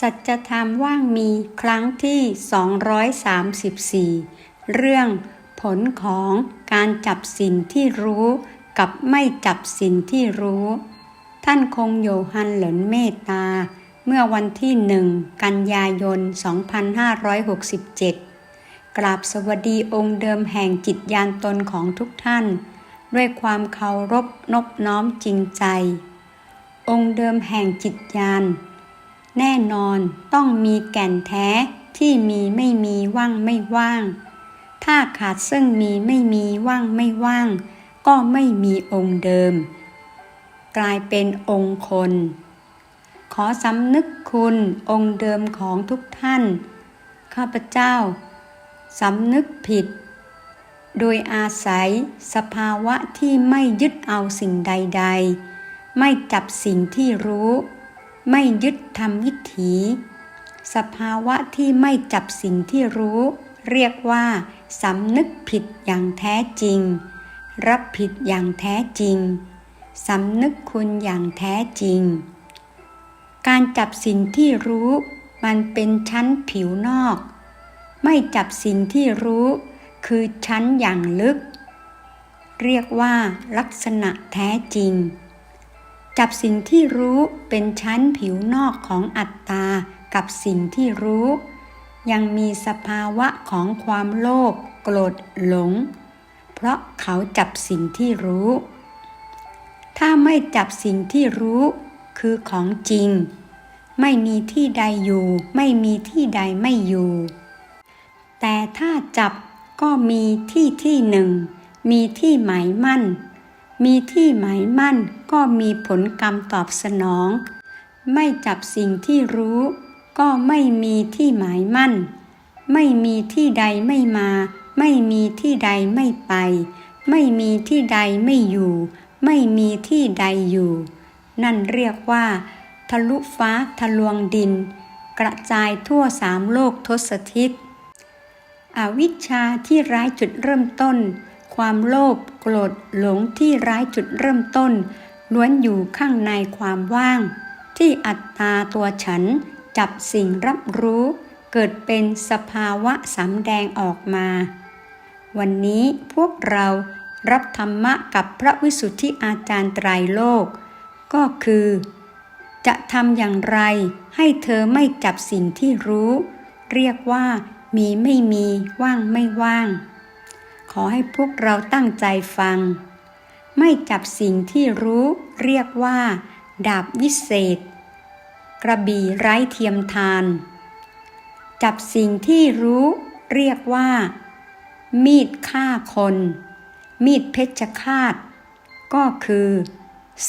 สัจธรรมว่างมีครั้งที่ 234 เรื่องผลของการจับสิ่งที่รู้กับไม่จับสิ่งที่รู้ ท่านคงโยฮันเหลินเมตตา เมื่อวันที่หนึ่งกันยายน 2567 กราบสวัสดีองค์เดิมแห่งจิตยานตนของทุกท่าน ด้วยความเคารพนบน้อมจริงใจ องค์เดิมแห่งจิตยาน แน่นอนต้องมีแก่นแท้ที่มีไม่มีว่างไม่ว่าง ถ้าขาดซึ่งมีไม่มีว่างไม่ว่าง ก็ไม่มีองค์เดิม กลายเป็นองค์คน ขอสำนึกคุณองค์เดิมของทุกท่าน ข้าพเจ้าสำนึกผิด โดยอาศัยสภาวะที่ไม่ยึดเอาสิ่งใด ๆ ไม่จับสิ่งที่รู้ ไม่ยึดทำวิถี สภาวะที่ไม่จับสิ่งที่รู้ เรียกว่าสำนึกผิดอย่างแท้จริง รับผิดอย่างแท้จริงสำนึกคุณอย่างแท้จริง การจับสิ่งที่รู้มันเป็นชั้นผิวนอก ไม่จับสิ่งที่รู้คือชั้นอย่างลึก เรียกว่าลักษณะแท้จริง จับสิ่งที่รู้เป็นชั้นผิวนอกของอัตตา กับสิ่งที่รู้ ยังมีสภาวะของความโลภโกรธหลง เพราะเขาจับสิ่งที่รู้ ถ้าไม่จับสิ่งที่รู้ คือของจริง ไม่มีที่ใดอยู่ ไม่มีที่ใดไม่อยู่ แต่ถ้าจับก็มีที่ที่หนึ่ง มีที่หมายมั่น มีที่หมายมั่นก็มีผลกรรมตอบสนอง ไม่จับสิ่งที่รู้ ก็ไม่มีที่หมายมั่น ไม่มีที่ใดไม่มา ไม่มีที่ใดไม่ไป ไม่มีที่ใดไม่อยู่ ไม่มีที่ใดอยู่ นั่นเรียกว่า ทะลุฟ้าทะลวงดิน กระจายทั่วสามโลกทศทิศ อวิชชาที่ร้ายจุดเริ่มต้น ความโลภโกรธหลงที่ร้ายจุดเริ่มต้น ล้วนอยู่ข้างในความว่าง ที่อัตตาตัวฉันจับสิ่งรับรู้ เกิดเป็นสภาวะสำแดงออกมา วันนี้พวกเรารับธรรมะกับพระวิสุทธิอาจารย์ไตรโลก ก็คือ จะทำอย่างไรให้เธอไม่จับสิ่งที่รู้ เรียกว่ามีไม่มีว่างไม่ว่าง อให้พวกเราตั้งใจฟัง ไม่จับสิ่งที่รู้เรียกว่า ดาบวิเศษ กระบี่ไร้เทียมทาน จับสิ่งที่รู้เรียกว่า มีดฆ่าคน มีดเพชฌฆาต ก็คือ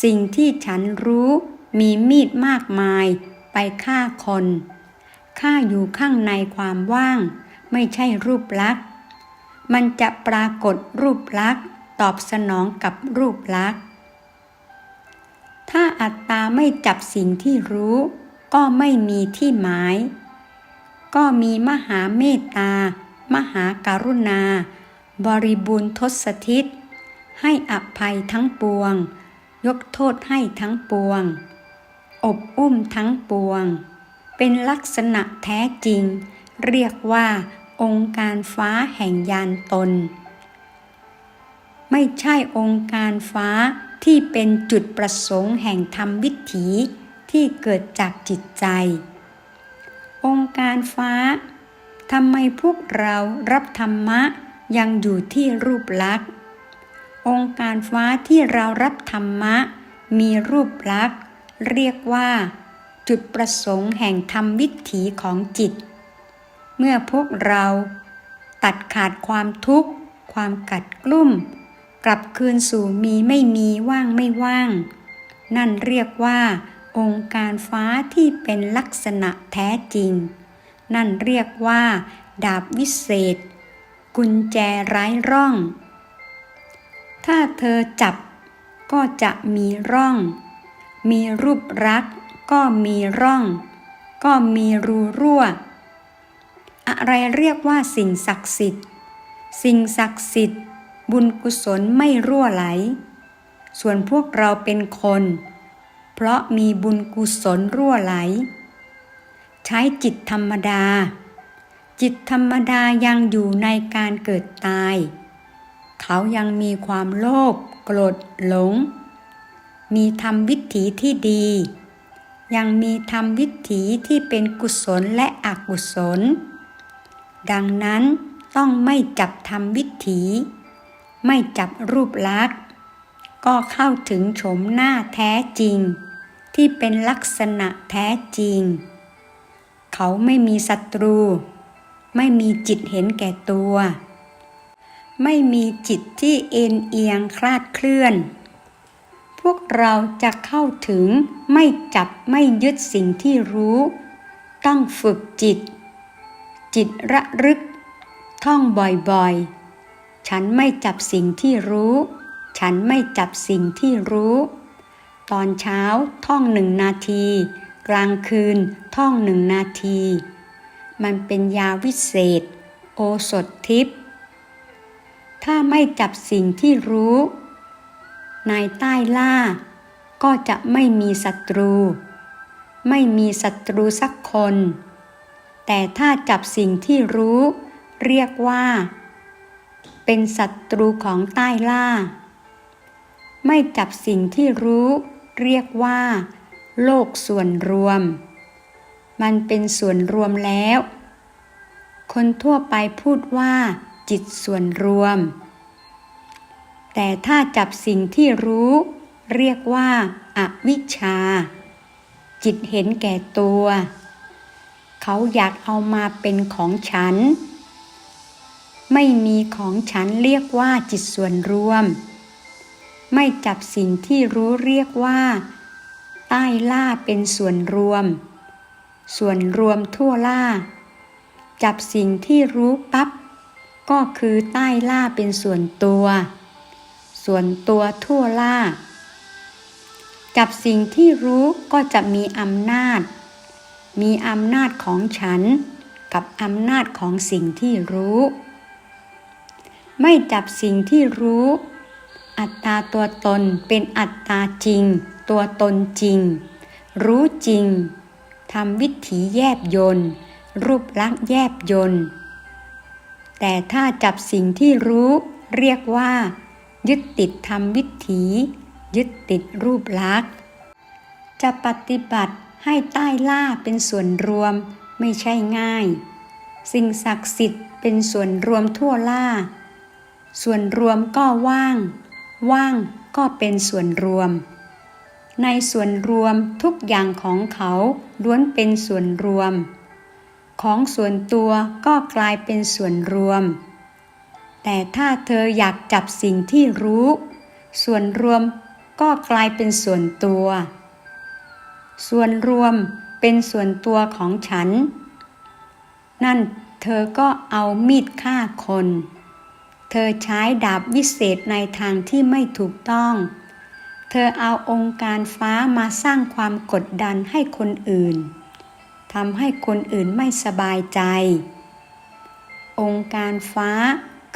สิ่งที่ฉันรู้มีมีดมากมายไปฆ่าคนฆ่าอยู่ข้างในความว่าง ไม่ใช่รูปลักษณ์ มันจะปรากฏรูปลักษณ์ตอบสนองกับรูปลักษณ์ ถ้าอัตตาไม่จับสิ่งที่รู้ ก็ไม่มีที่หมาย ก็มีมหาเมตตา มหาการุณา บริบูรณ์ทศทิศ ให้อภัยทั้งปวง ยกโทษให้ทั้งปวง อบอุ้มทั้งปวง เป็นลักษณะแท้จริง เรียกว่า องค์การฟ้าแห่งยานตน ไม่ใช่องค์การฟ้าที่เป็นจุดประสงค์แห่งธรรมวิถีที่เกิดจากจิตใจ องค์การฟ้าทำไมพวกเรารับธรรมะยังอยู่ที่รูปลักษณ์ องค์การฟ้าที่เรารับธรรมะ มีรูปลักษณ์ เรียกว่า จุดประสงค์แห่งธรรมวิถีของจิต เมื่อพวกเราตัดขาดความทุกข์ ความกัดกลุ่ม กลับคืนสู่มีไม่มีว่างไม่ว่าง นั่นเรียกว่า องค์การฟ้าที่เป็นลักษณะแท้จริง นั่นเรียกว่า ดาบวิเศษ กุญแจไร้ร่อง ถ้าเธอจับก็จะมีร่อง มีรูปรัก ก็มีร่อง ก็มีรูรั่ว อะไรเรียกว่าสิ่งศักดิ์สิทธิ์ สิ่งศักดิ์สิทธิ์ บุญกุศลไม่รั่วไหล ส่วนพวกเราเป็นคน เพราะมีบุญกุศลรั่วไหล ใช้จิตธรรมดา จิตธรรมดายังอยู่ในการเกิดตาย เขายังมีความโลภโกรธหลง มีธรรมวิถีที่ดียังมีธรรมวิถีที่เป็นกุศลและอกุศล ดังนั้นต้องไม่จับธรรมวิถีไม่จับรูปลักษณ์ ก็เข้าถึงโฉมหน้าแท้จริง ที่เป็นลักษณะแท้จริง เขาไม่มีศัตรู ไม่มีจิตเห็นแก่ตัว ไม่มีจิตที่เอ็นเอียงคลาดเคลื่อน พวกเราจะเข้าถึงไม่จับไม่ยึดสิ่งที่รู้ ต้องฝึกจิต จิตระลึก ท่องบ่อยๆ ฉันไม่จับสิ่งที่รู้ ฉันไม่จับสิ่งที่รู้ ตอนเช้าท่องหนึ่งนาที กลางคืนท่องหนึ่งนาที มันเป็นยาวิเศษ โอสถทิพย์ถ้าไม่จับสิ่งที่รู้ นายใต้ล่า ก็จะไม่มีศัตรู ไม่มีศัตรูสักคน แต่ถ้าจับสิ่งที่รู้ เรียกว่า เป็นศัตรูของใต้ล่า ไม่จับสิ่งที่รู้ เรียกว่า โลกส่วนรวม มันเป็นส่วนรวมแล้ว คนทั่วไปพูดว่า จิตส่วนรวม แต่ถ้าจับสิ่งที่รู้ เรียกว่าอาวิชชา จิตเห็นแก่ตัว เขาอยากเอามาเป็นของฉัน ไม่มีของฉันเรียกว่าจิตส่วนรวม ไม่จับสิ่งที่รู้เรียกว่า ใต้ล่าเป็นส่วนรวม ส่วนรวมทั่วล่า จับสิ่งที่รู้ปั๊บก็คือใต้ล่าเป็นส่วนตัว ส่วนตัวทั่วล่า จับสิ่งที่รู้ก็จะมีอำนาจ มีอำนาจของฉัน กับอำนาจของสิ่งที่รู้ ไม่จับสิ่งที่รู้ อัตตาตัวตนเป็นอัตตาจริง ตัวตนจริง รู้จริงทำวิถีแยบยนต์รูปลักษณ์แยบยนต์แต่ถ้าจับสิ่งที่รู้เรียกว่า ยึดติดทำวิถี ยึดติดรูปลักษณ์จะปฏิบัติ ให้ใต้ล่าเป็นส่วนรวมไม่ใช่ง่าย สิ่งศักดิ์สิทธิ์เป็นส่วนรวมทั่วล่า ส่วนรวมก็ว่าง ว่างก็เป็นส่วนรวม ในส่วนรวมทุกอย่างของเขาล้วนเป็นส่วนรวม ของส่วนตัวก็กลายเป็นส่วนรวม แต่ถ้าเธออยากจับสิ่งที่รู้ ส่วนรวมก็กลายเป็นส่วนตัว ส่วนรวมเป็นส่วนตัวของฉัน นั่นเธอก็เอามีดฆ่าคน เธอใช้ดาบวิเศษในทางที่ไม่ถูกต้อง เธอเอาองค์การฟ้ามาสร้างความกดดันให้คนอื่นทำให้คนอื่นไม่สบายใจ องค์การฟ้า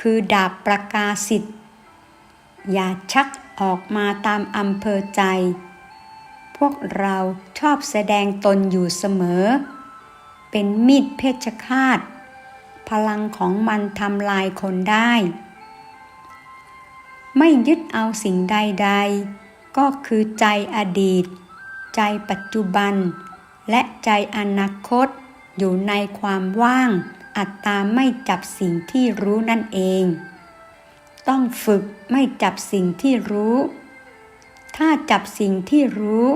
คือดาบประกาศิทธิ์อย่าชักออกมาตามอำเภอใจ วกเราชอบแสดงตนอยู่เสมอ เป็นมีดเพชฌฆาต พลังของมันทำลายคนได้ ไม่ยึดเอาสิ่งใดๆ ก็คือใจอดีต ใจปัจจุบัน และใจอนาคต อยู่ในความว่าง อัตตาไม่จับสิ่งที่รู้นั่นเอง ต้องฝึกไม่จับสิ่งที่รู้ถ้าจับสิ่งที่รู้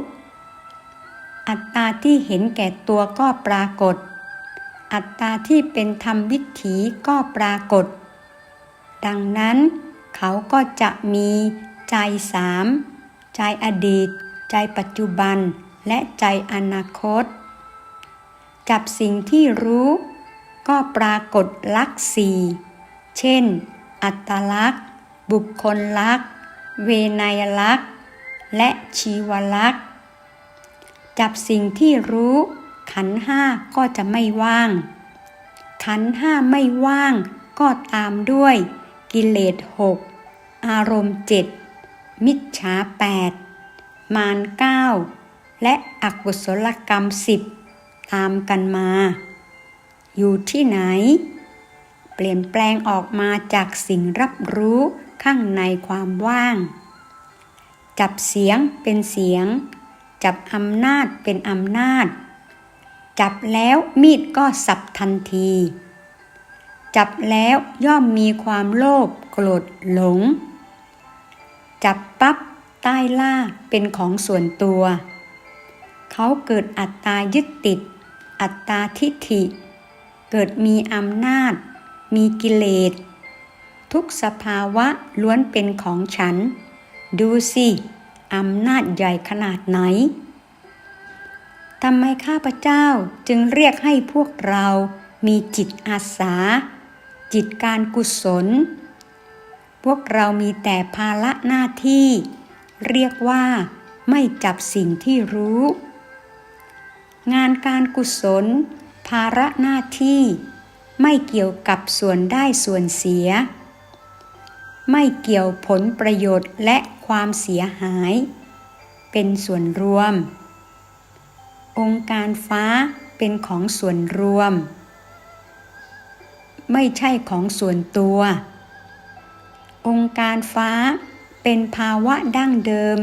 อัตตาที่เห็นแก่ตัวก็ปรากฏ อัตตาที่เป็นธรรมวิถีก็ปรากฏ ดังนั้นเขาก็จะมีใจสามใจอดีต ใจปัจจุบัน และใจอนาคตจับสิ่งที่รู้ก็ปรากฏลักษ์สี่เช่น อัตลักษณ์ บุคคลลักษณ์ เวนยลักษณ์ และชีวลักษณ์ จับสิ่งที่รู้ ขันห้าก็จะไม่ว่าง ขันห้าไม่ว่าง ก็ตามด้วย กิเลสหกอารมณ์เจ็ดมิจฉาแปดมารเก้าและอกุศลกรรมสิบตามกันมา อยู่ที่ไหน เปลี่ยนแปลงออกมาจากสิ่งรับรู้ข้างในความว่าง จับเสียงเป็นเสียง จับอำนาจเป็นอำนาจ จับแล้วมีดก็สับทันที จับแล้วย่อมมีความโลภโกรธหลง จับปั๊บใต้ล่าเป็นของส่วนตัว เขาเกิดอัตตายึดติด อัตตาทิฏฐิ เกิดมีอำนาจ มีกิเลส ทุกสภาวะล้วนเป็นของฉัน ดูสิ อำนาจใหญ่ขนาดไหนทำไมข้าพเจ้าจึงเรียกให้พวกเรามีจิตอาสา จิตการกุศล พวกเรามีแต่ภาระหน้าที่ เรียกว่าไม่จับสิ่งที่รู้ งานการกุศล ภาระหน้าที่ ไม่เกี่ยวกับส่วนได้ส่วนเสีย ไม่เกี่ยวผลประโยชน์และ ความเสียหาย เป็นส่วนรวม องค์การฟ้าเป็นของส่วนรวม ไม่ใช่ของส่วนตัว องค์การฟ้าเป็นภาวะดั้งเดิม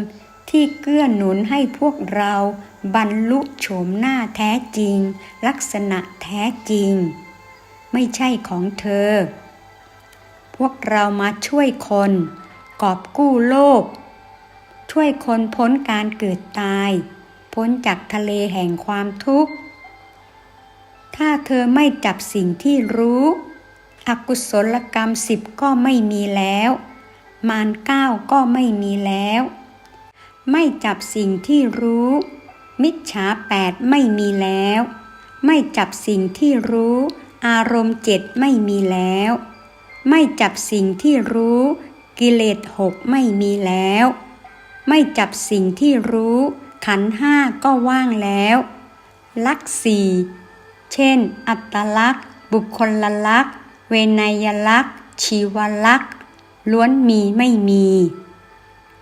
ที่เกื้อหนุนให้พวกเราบรรลุโฉมหน้าแท้จริง ลักษณะแท้จริง ไม่ใช่ของเธอ พวกเรามาช่วยคน กอบกู้โลก ช่วยคนพ้นการเกิดตาย พ้นจากทะเลแห่งความทุกข์ ถ้าเธอไม่จับสิ่งที่รู้ อกุศลกรรมสิบก็ไม่มีแล้ว มารเก้าก็ไม่มีแล้ว ไม่จับสิ่งที่รู้ มิจฉาแปดไม่มีแล้ว ไม่จับสิ่งที่รู้ อารมณ์เจ็ดไม่มีแล้ว ไม่จับสิ่งที่รู้ กิเลสหกไม่มีแล้ว ไม่จับสิ่งที่รู้ ขันห้าก็ว่างแล้ว ลักสี่เช่น อัตลักษณ์ บุคคลลักษณ์ เวนยลักษณ์ ชีวลักษณ์ ล้วนมีไม่มี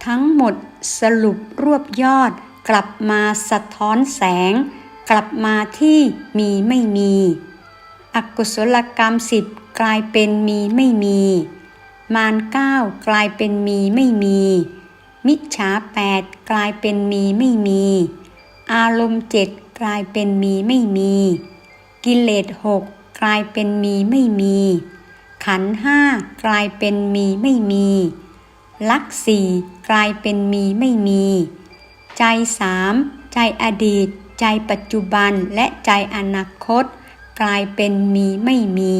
ทั้งหมดสรุปรวบยอดกลับมาสะท้อนแสง กลับมาที่มีไม่มี อกุศลกรรมสิบกลายเป็นมีไม่มี มารเก้ากลายเป็นมีไม่มี มิจฉาแปดกลายเป็นมีไม่มี อารมณ์เจ็ดกลายเป็นมีไม่มี กิเลสหกกลายเป็นมีไม่มี ขันห้ากลายเป็นมีไม่มีลักสี่กลายเป็นมีไม่มี ใจสามใจอดีต ใจปัจจุบันและใจอนาคต กลายเป็นมีไม่มี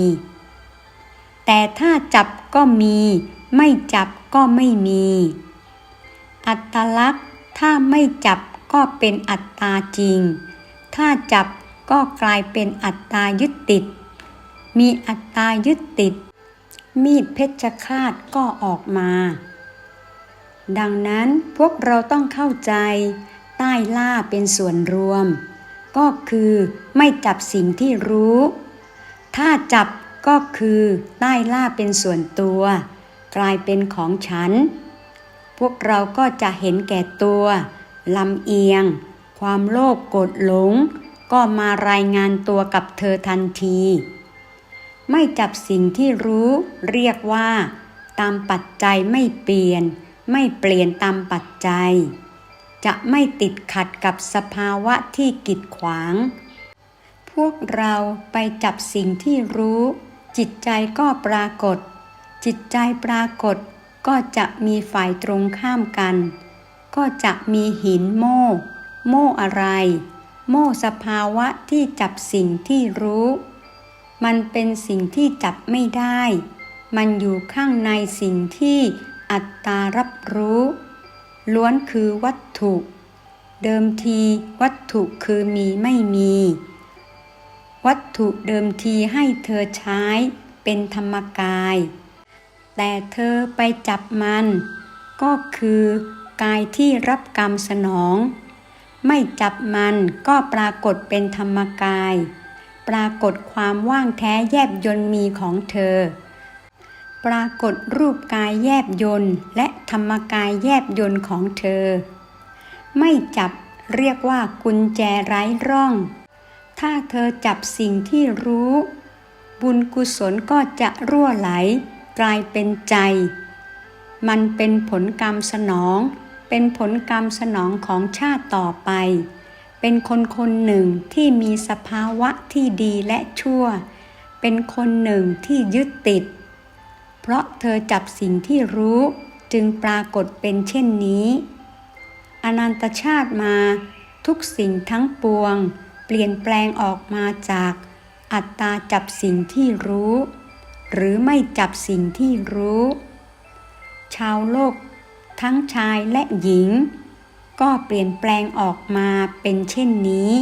แต่ถ้าจับก็มี ไม่จับก็ไม่มี อัตลักษณ์ ถ้าไม่จับก็เป็นอัตตาจริง ถ้าจับก็กลายเป็นอัตตายึดติด มีอัตตายึดติด มีดเพชฌฆาตก็ออกมา ดังนั้นพวกเราต้องเข้าใจ ใต้ล่าเป็นส่วนรวม ก็คือไม่จับสิ่งที่รู้ ถ้าจับ ก็คือใต้ล่าเป็นส่วนตัว กลายเป็นของฉัน พวกเราก็จะเห็นแก่ตัวลำเอียง ความโลภโกรธหลง ก็มารายงานตัวกับเธอทันที ไม่จับสิ่งที่รู้ เรียกว่า ตามปัจจัยไม่เปลี่ยน ไม่เปลี่ยนตามปัจจัย จะไม่ติดขัดกับสภาวะที่กีดขวาง พวกเราไปจับสิ่งที่รู้ จิตใจก็ปรากฏ จิตใจปรากฏก็จะมีฝ่ายตรงข้ามกัน ก็จะมีหินโม่ โม่อะไร โม่สภาวะที่จับสิ่งที่รู้ มันเป็นสิ่งที่จับไม่ได้ มันอยู่ข้างในสิ่งที่อัตตารับรู้ ล้วนคือวัตถุ เดิมทีวัตถุคือมีไม่มี วัตถุเดิมทีให้เธอใช้เป็นธรรมกาย แต่เธอไปจับมัน ก็คือกายที่รับกรรมสนอง ไม่จับมันก็ปรากฏเป็นธรรมกาย ปรากฏความว่างแท้แยบยนมีของเธอ ปรากฏรูปกายแยบยนและธรรมกายแยบยนของเธอ ไม่จับเรียกว่ากุญแจไร้ร่อง ถ้าเธอจับสิ่งที่รู้ บุญกุศลก็จะรั่วไหล กลายเป็นใจ มันเป็นผลกรรมสนอง เป็นผลกรรมสนองของชาติต่อไป เป็นคนคนหนึ่งที่มีสภาวะที่ดีและชั่ว เป็นคนหนึ่งที่ยึดติด เพราะเธอจับสิ่งที่รู้จึงปรากฏเป็นเช่นนี้ อนันตชาติมาทุกสิ่งทั้งปวง เปลี่ยนแปลงออกมาจากอัตตาจับสิ่งที่รู้ หรือไม่จับสิ่งที่รู้ ชาวโลก ทั้งชายและหญิง ก็เปลี่ยนแปลงออกมาเป็นเช่นนี้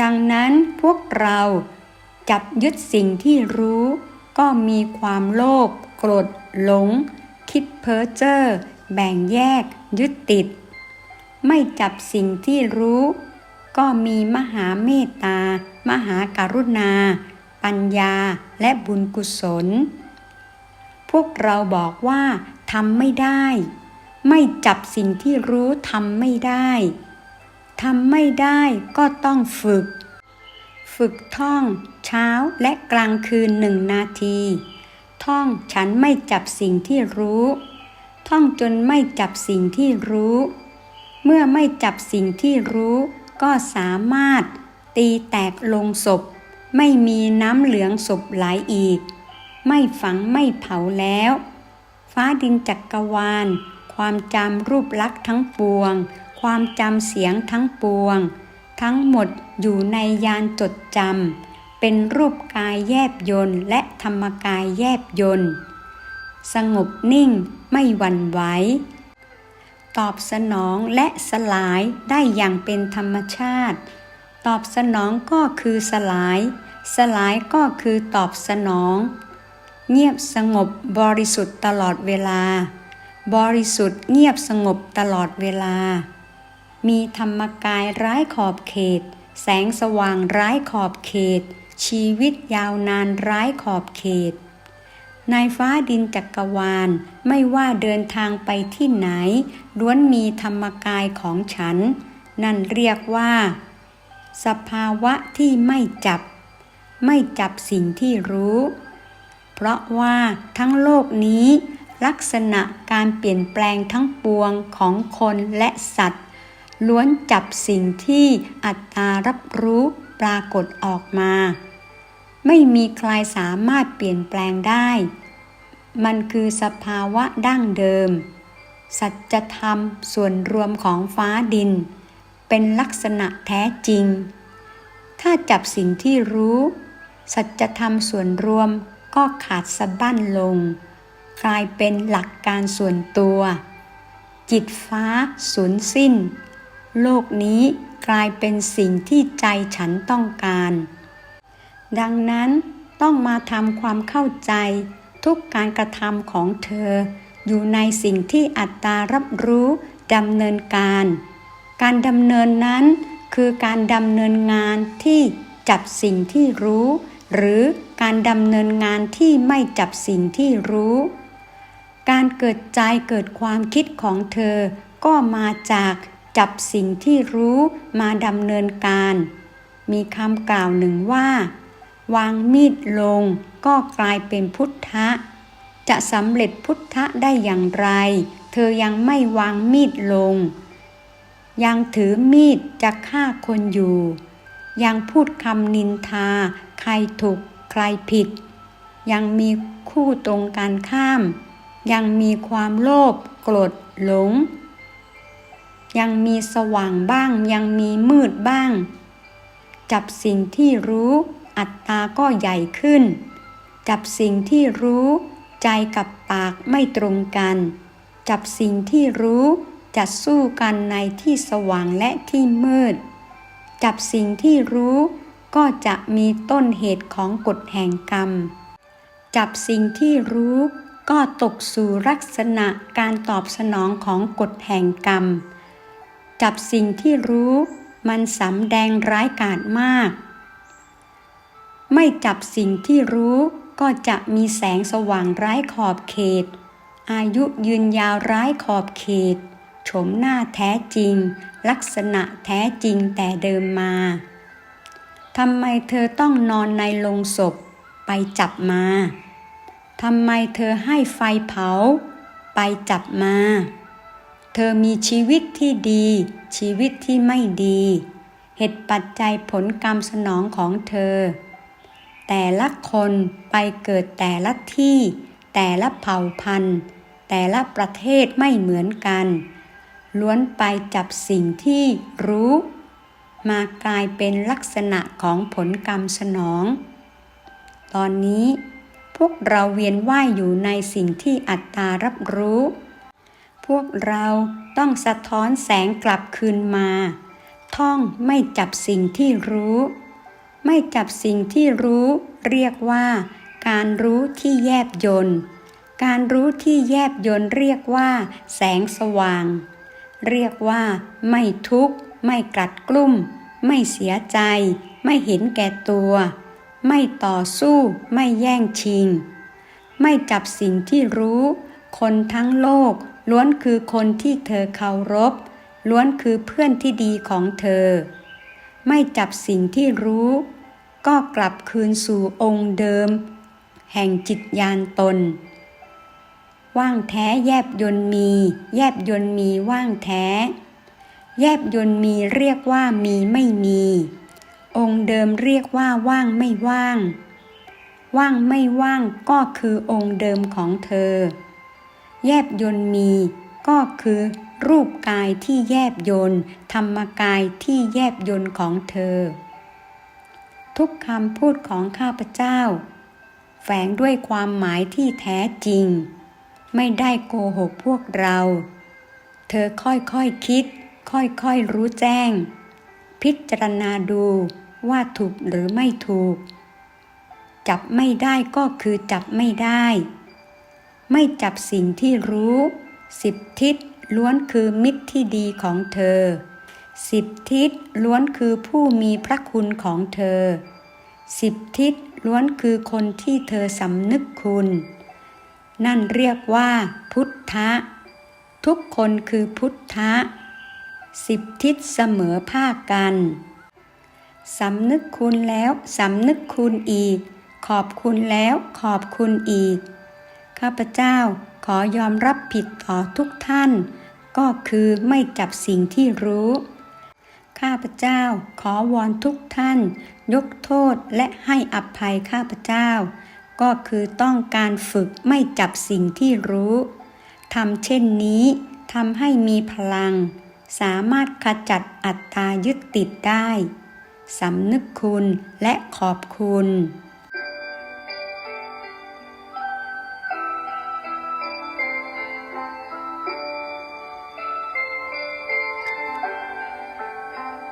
ดังนั้นพวกเราจับยึดสิ่งที่รู้ ก็มีความโลภโกรธหลง คิดเพ้อเจ้อแบ่งแยกยึดติด ไม่จับสิ่งที่รู้ ก็มีมหาเมตตา มหาการุณา ปัญญาและบุญกุศล พวกเราบอกว่าทำไม่ได้ ไม่จับสิ่งที่รู้ทำไม่ได้ทำไม่ได้ก็ต้องฝึก ฝึกท่องเช้าและกลางคืนหนึ่งนาที ท่องฉันไม่จับสิ่งที่รู้ ท่องจนไม่จับสิ่งที่รู้ เมื่อไม่จับสิ่งที่รู้ ก็สามารถตีแตกลงศพ ไม่มีน้ำเหลืองศพไหลอีก ไม่ฝังไม่เผาแล้ว ฟ้าดินจักกรวาล ความจำรูปลักษณ์ทั้งปวง ความจำเสียงทั้งปวง ทั้งหมดอยู่ในยานจดจำเป็นรูปกายแยบยนต์และธรรมกายแยบยนต์สงบนิ่งไม่หวั่นไหว ตอบสนองและสลายได้อย่างเป็นธรรมชาติ ตอบสนองก็คือสลาย สลายก็คือตอบสนอง เงียบสงบบริสุทธิ์ตลอดเวลา บริสุทธิ์เงียบสงบตลอดเวลา มีธรรมกายร้ายขอบเขต แสงสว่างร้ายขอบเขต ชีวิตยาวนานร้ายขอบเขต ในฟ้าดินจักกรวาล ไม่ว่าเดินทางไปที่ไหน ล้วนมีธรรมกายของฉัน นั่นเรียกว่า สภาวะที่ไม่จับ ไม่จับสิ่งที่รู้ เพราะว่าทั้งโลกนี้ ลักษณะการเปลี่ยนแปลงทั้งปวงของคนและสัตว์ ล้วนจับสิ่งที่อัตตารับรู้ปรากฏออกมา ไม่มีใครสามารถเปลี่ยนแปลงได้ มันคือสภาวะดั้งเดิม สัจธรรมส่วนรวมของฟ้าดิน เป็นลักษณะแท้จริง ถ้าจับสิ่งที่รู้ สัจธรรมส่วนรวมก็ขาดสะบั้นลง กลายเป็นหลักการส่วนตัว จิตฟ้าสูญสิ้น โลกนี้กลายเป็นสิ่งที่ใจฉันต้องการ ดังนั้นต้องมาทำความเข้าใจทุกการกระทำของเธอ อยู่ในสิ่งที่อัตตารับรู้ดำเนินการ การดำเนินนั้นคือการดำเนินงานที่จับสิ่งที่รู้ หรือการดำเนินงานที่ไม่จับสิ่งที่รู้ การเกิดใจเกิดความคิดของเธอ ก็มาจากจับสิ่งที่รู้มาดำเนินการ มีคำกล่าวหนึ่งว่า วางมีดลงก็กลายเป็นพุทธะ จะสำเร็จพุทธะได้อย่างไร เธอยังไม่วางมีดลง ยังถือมีดจะฆ่าคนอยู่ ยังพูดคำนินทา ใครถูกใครผิด ยังมีคู่ตรงกันข้าม ยังมีความโลภโกรธหลง ยังมีสว่างบ้าง ยังมีมืดบ้าง จับสิ่งที่รู้ อัตตาก็ใหญ่ขึ้น จับสิ่งที่รู้ใจกับปากไม่ตรงกัน จับสิ่งที่รู้จะสู้กันในที่สว่างและที่มืด จับสิ่งที่รู้ก็จะมีต้นเหตุของกฎแห่งกรรม จับสิ่งที่รู้ก็ตกสู่ลักษณะการตอบสนองของกฎแห่งกรรม จับสิ่งที่รู้มันสำแดงร้ายกาจมาก ไม่จับสิ่งที่รู้ก็จะมีแสงสว่างร้ายขอบเขต อายุยืนยาวร้ายขอบเขตโฉมหน้าแท้จริง ลักษณะแท้จริงแต่เดิมมาทำไมเธอต้องนอนในโลงศพไปจับมาทำไมเธอให้ไฟเผา ไปจับมา เธอมีชีวิตที่ดี ชีวิตที่ไม่ดี เหตุปัจจัยผลกรรมสนองของเธอ แต่ละคนไปเกิดแต่ละที่ แต่ละเผ่าพันธุ์ แต่ละประเทศไม่เหมือนกัน ล้วนไปจับสิ่งที่รู้ มากลายเป็นลักษณะของผลกรรมสนอง ตอนนี้พวกเราเวียนว่ายอยู่ในสิ่งที่อัตตารับรู้ พวกเราต้องสะท้อนแสงกลับคืนมา ท่องไม่จับสิ่งที่รู้ ไม่จับสิ่งที่รู้เรียกว่า การรู้ที่แยบยนต์ การรู้ที่แยบยนต์เรียกว่า แสงสว่าง เรียกว่า ไม่ทุกข์ ไม่กลัดกลุ้ม ไม่เสียใจ ไม่เห็นแก่ตัว ไม่ต่อสู้ ไม่แย่งชิง ไม่จับสิ่งที่รู้ คนทั้งโลก ล้วนคือคนที่เธอเคารพ ล้วนคือเพื่อนที่ดีของเธอ ไม่จับสิ่งที่รู้ ก็กลับคืนสู่องค์เดิม แห่งจิตญาณตน ว่างแท้แยบยนต์มี แยบยนต์มีว่างแท้ แยบยนต์มีเรียกว่ามีไม่มี องค์เดิมเรียกว่าว่างไม่ว่าง ว่างไม่ว่างก็คือองค์เดิมของเธอ แยบยนต์มีก็คือรูปกายที่แยบยนต์ธรรมกายที่แยบยนต์ของเธอ ทุกคำพูดของข้าพเจ้า แฝงด้วยความหมายที่แท้จริง ไม่ได้โกหกพวกเรา เธอค่อยๆคคิด ค่อยๆรู้แจ้ง พิจารณาดูว่าถูกหรือไม่ถูก จับไม่ได้ก็คือจับไม่ได้ ไม่จับสิ่งที่รู้ สิบทิศล้วนคือมิตรที่ดีของเธอ สิบทิศล้วนคือผู้มีพระคุณของเธอ สิบทิศล้วนคือคนที่เธอสำนึกคุณ นั่นเรียกว่า พุทธะ ทุกคนคือพุทธะ สิบทิศเสมอภาคกันสำนึกคุณแล้วสำนึกคุณอีก ขอบคุณแล้วขอบคุณอีก ข้าพเจ้าขอยอมรับผิดต่อทุกท่าน ก็คือไม่จับสิ่งที่รู้ ข้าพเจ้า ขอวอนทุกท่าน ยกโทษและให้อภัยข้าพเจ้า ก็คือต้องการฝึกไม่จับสิ่งที่รู้ทำเช่นนี้ทำให้มีพลัง สามารถขจัดอัตตายึดติดได้สำนึกคุณและขอบคุณ